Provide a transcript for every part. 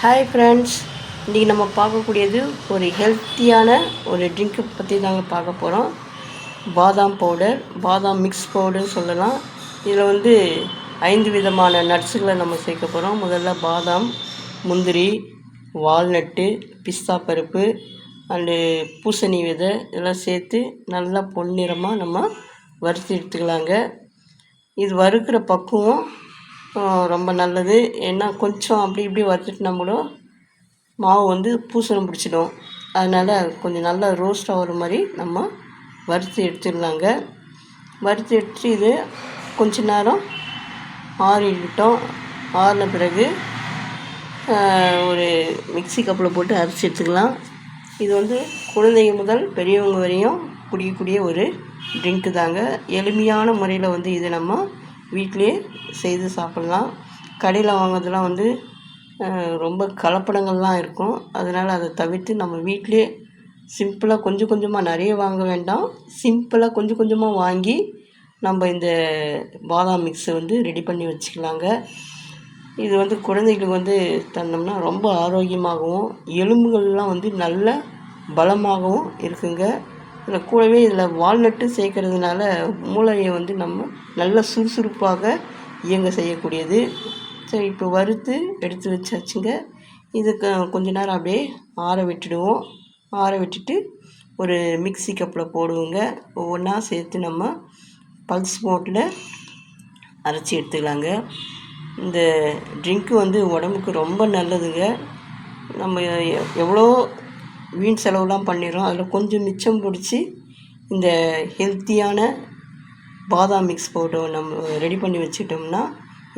Hi friends இன்றைக்கி நம்ம பார்க்கக்கூடியது ஒரு ஹெல்த்தியான ஒரு ட்ரிங்க்கு பற்றி தாங்க பார்க்க போகிறோம் பாதாம் பவுடர் பாதாம் மிக்ஸ் பவுடர்னு சொல்லலாம். இதில் வந்து ஐந்து விதமான நட்ஸுகளை நம்ம சேர்க்க போகிறோம் முதல்ல பாதாம் முந்திரி வால்நட்டு பிஸ்தா பருப்பு அண்டு பூசணி விதை இதெல்லாம் சேர்த்து நல்லா பொன்னிறமாக நம்ம வறுத்து எடுத்துக்கலாங்க. இது வறுக்கிற பக்குவம் ரொம்ப நல்லது. ஏன்னா கொஞ்சம் அப்படி இப்படி வறுத்துட்டுனா கூட மாவு வந்து பூசணம் பிடிச்சிடும். அதனால் கொஞ்சம் நல்லா ரோஸ்ட் ஆகிற மாதிரி நம்ம வறுத்து எடுத்துடலாங்க. வறுத்து எடுத்து இது கொஞ்ச நேரம் ஆறிட்டோம் ஆறின பிறகு ஒரு மிக்சி கப்பில் போட்டு அரைச்சி எடுத்துக்கலாம். இது வந்து குழந்தைங்க முதல் பெரியவங்க வரையும் குடிக்கக்கூடிய ஒரு ட்ரிங்க்கு தாங்க. எளிமையான முறையில் வந்து இதை நம்ம வீட்டிலே செய்து சாப்பிட்லாம். கடையில் வாங்குறதுலாம் வந்து ரொம்ப கலப்படங்கள்லாம் இருக்கும். அதனால் அதை தவிர்த்து நம்ம வீட்டிலே சிம்பிளாக கொஞ்சம் கொஞ்சமாக நிறைய வாங்க வேண்டாம். சிம்பிளாக கொஞ்சம் கொஞ்சமாக வாங்கி நம்ம இந்த பாதாம் மிக்ஸை வந்து ரெடி பண்ணி வச்சுக்கலாங்க. இது வந்து குழந்தைகளுக்கு வந்து தந்தோம்னா ரொம்ப ஆரோக்கியமாகவும் எலும்புகள்லாம் வந்து நல்ல பலமாகவும் இருக்குங்க. இதில் கூடவே இதில் வால்நட்டு சேர்க்கறதுனால மூளையை வந்து நம்ம நல்ல சுறுசுறுப்பாக இயங்க செய்யக்கூடியது. சரி இப்போ வறுத்து எடுத்து வச்சாச்சுங்க. இதுக்கு கொஞ்ச நேரம் அப்படியே ஆற விட்டுடுவோம். ஆற விட்டுட்டு ஒரு மிக்சி கப்பில் போடுவோங்க. ஒவ்வொன்றா சேர்த்து நம்ம பல்ஸ் மோட்டில் அரைச்சி எடுத்துக்கலாங்க. இந்த ட்ரிங்க்கு வந்து உடம்புக்கு ரொம்ப நல்லதுங்க. நம்ம எவ்வளோ வீண் செலவுலாம் பண்ணிடுறோம். அதில் கொஞ்சம் மிச்சம் பிடிச்சி இந்த ஹெல்த்தியான பாதாம் மிக்ஸ் பவுடர் நம்ம ரெடி பண்ணி வச்சுட்டோம்னா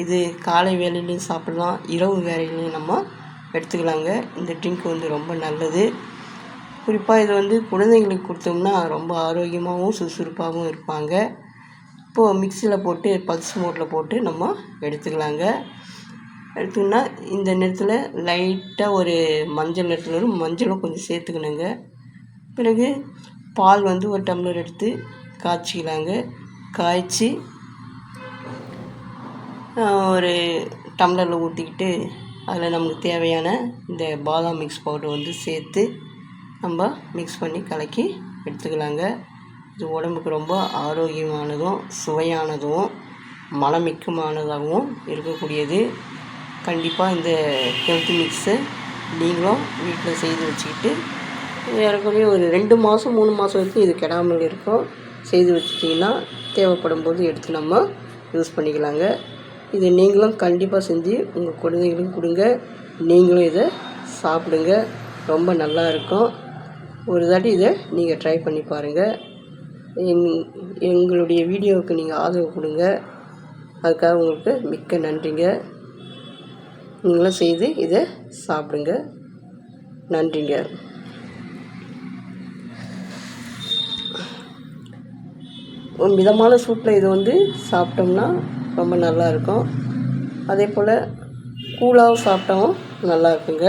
இது காலை வேலையிலையும் சாப்பிட்லாம் இரவு வேலையிலையும் நம்ம எடுத்துக்கலாங்க. இந்த ட்ரிங்க் வந்து ரொம்ப நல்லது. குறிப்பாக இது வந்து குழந்தைங்களுக்கு கொடுத்தோம்னா ரொம்ப ஆரோக்கியமாகவும் சுறுசுறுப்பாகவும் இருப்பாங்க. இப்போது மிக்சியில் போட்டு பல்ஸ் மோட்டில் போட்டு நம்ம எடுத்துக்கலாங்க. எடுத்துக்கோன்னா இந்த நேரத்தில் லைட்டாக ஒரு மஞ்சள் நிறத்தில் வரும் மஞ்சளும் கொஞ்சம் சேர்த்துக்கணுங்க. பிறகு பால் வந்து ஒரு டம்ளர் எடுத்து காய்ச்சிக்கலாங்க. காய்ச்சி ஒரு டம்ளரில் ஊற்றிக்கிட்டு அதில் நமக்கு தேவையான இந்த பாதாம் மிக்ஸ் பவுடர் வந்து சேர்த்து நம்ம மிக்ஸ் பண்ணி கலக்கி எடுத்துக்கலாங்க. இது உடம்புக்கு ரொம்ப ஆரோக்கியமானதும் சுவையானதும் மலமிக்கமானதாகவும் இருக்கக்கூடியது. கண்டிப்பாக இந்த ஹெல்த் மிக்ஸை நீங்களும் வீட்டில் செய்து வச்சுக்கிட்டு ஏறக்குறைய ஒரு ரெண்டு மாதம் மூணு மாதம் வரைக்கும் இது கெடாமல் இருக்கும். செய்து வச்சுட்டிங்கன்னா தேவைப்படும் போது எடுத்து நம்ம யூஸ் பண்ணிக்கலாங்க. இதை நீங்களும் கண்டிப்பாக செஞ்சு உங்கள் குழந்தைகளுக்கும் கொடுங்க. நீங்களும் இதை சாப்பிடுங்க. ரொம்ப நல்லா இருக்கும். ஒரு தாட்டி இதை நீங்கள் ட்ரை பண்ணி பாருங்கள் எங் எங்களுடைய வீடியோவுக்கு நீங்கள் ஆதரவு கொடுங்க. அதுக்காக உங்களுக்கு மிக்க நன்றிங்க. நீங்களும் செய்து இதை சாப்பிடுங்க. நன்றிங்க. ஒரு மிதமான சூட்டில் இது வந்து சாப்பிட்டோம்னா ரொம்ப நல்லாயிருக்கும் அதே போல் கூலாகவும் சாப்பிட்டாவும் நல்லா இருக்குங்க.